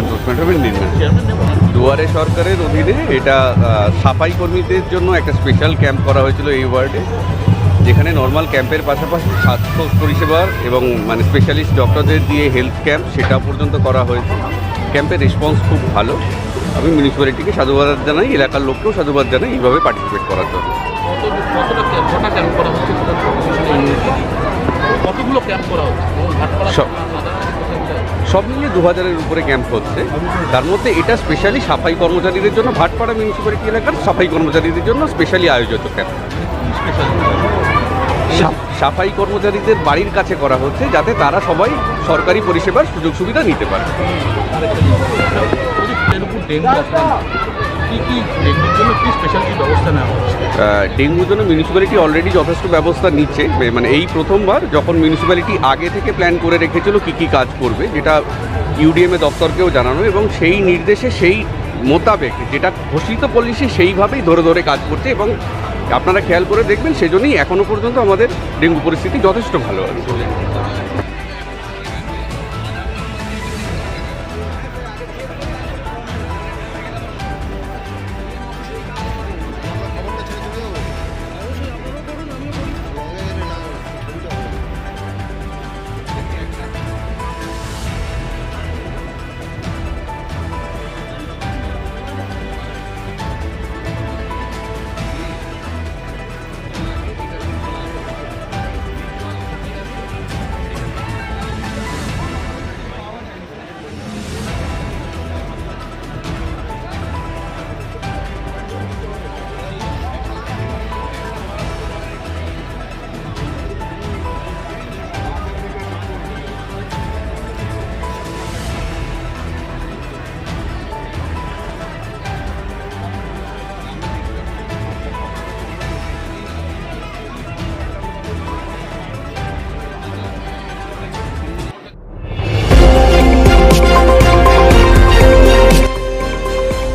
Enforcement হবে নির্মাণ দুয়ারে সরকারের অধীনে এটা সাফাই কর্মীদের জন্য একটা স্পেশাল ক্যাম্প করা হয়েছিল এই ওয়ার্ডে যেখানে নর্মাল ক্যাম্পের পাশাপাশি স্বাস্থ্য পরিষেবার এবং মানে স্পেশালিস্ট ডক্টরদের দিয়ে হেলথ ক্যাম্প সেটা পর্যন্ত করা হয়েছে। ক্যাম্পের রেসপন্স খুব ভালো। আমি মিউনিসিপ্যালিটিকে সাধুবাদ জানাই এলাকার লোককেও সাধুবাদ জানাই এইভাবে পার্টিসিপেট করার জন্য। ক্যাম্প করা। কতগুলো ক্যাম্প হচ্ছে? সব। মিলিয়ে দু হাজারের উপরে ক্যাম্প হচ্ছে। তার মধ্যে এটা স্পেশালি সাফাই কর্মচারীদের জন্য, ভাটপাড়া মিউনিসিপ্যালিটি এলাকার সাফাই কর্মচারীদের জন্য স্পেশালি আয়োজিত ক্যাম্প সাফাই কর্মচারীদের বাড়ির কাছে করা হচ্ছে, যাতে তারা সবাই সরকারি পরিষেবার সুযোগ সুবিধা নিতে পারে। কি কি জন্য কি স্পেশাল ব্যবস্থা নেওয়া ডেঙ্গুর জন্য মিউনিসিপ্যালিটি অলরেডি যথেষ্ট ব্যবস্থা নিচ্ছে। মানে এই প্রথমবার যখন মিউনিসিপ্যালিটি আগে থেকে প্ল্যান করে রেখেছিল কি কি কাজ করবে, যেটা ইউডিএমএ দপ্তরকেও জানানো এবং সেই নির্দেশে সেই মোতাবেক যেটা ঘোষিত পলিসি সেইভাবেই ধরে ধরে কাজ করছে এবং আপনারা খেয়াল করে দেখবেন সেজন্যই এখনও পর্যন্ত আমাদের ডেঙ্গু পরিস্থিতি যথেষ্ট ভালো আছে।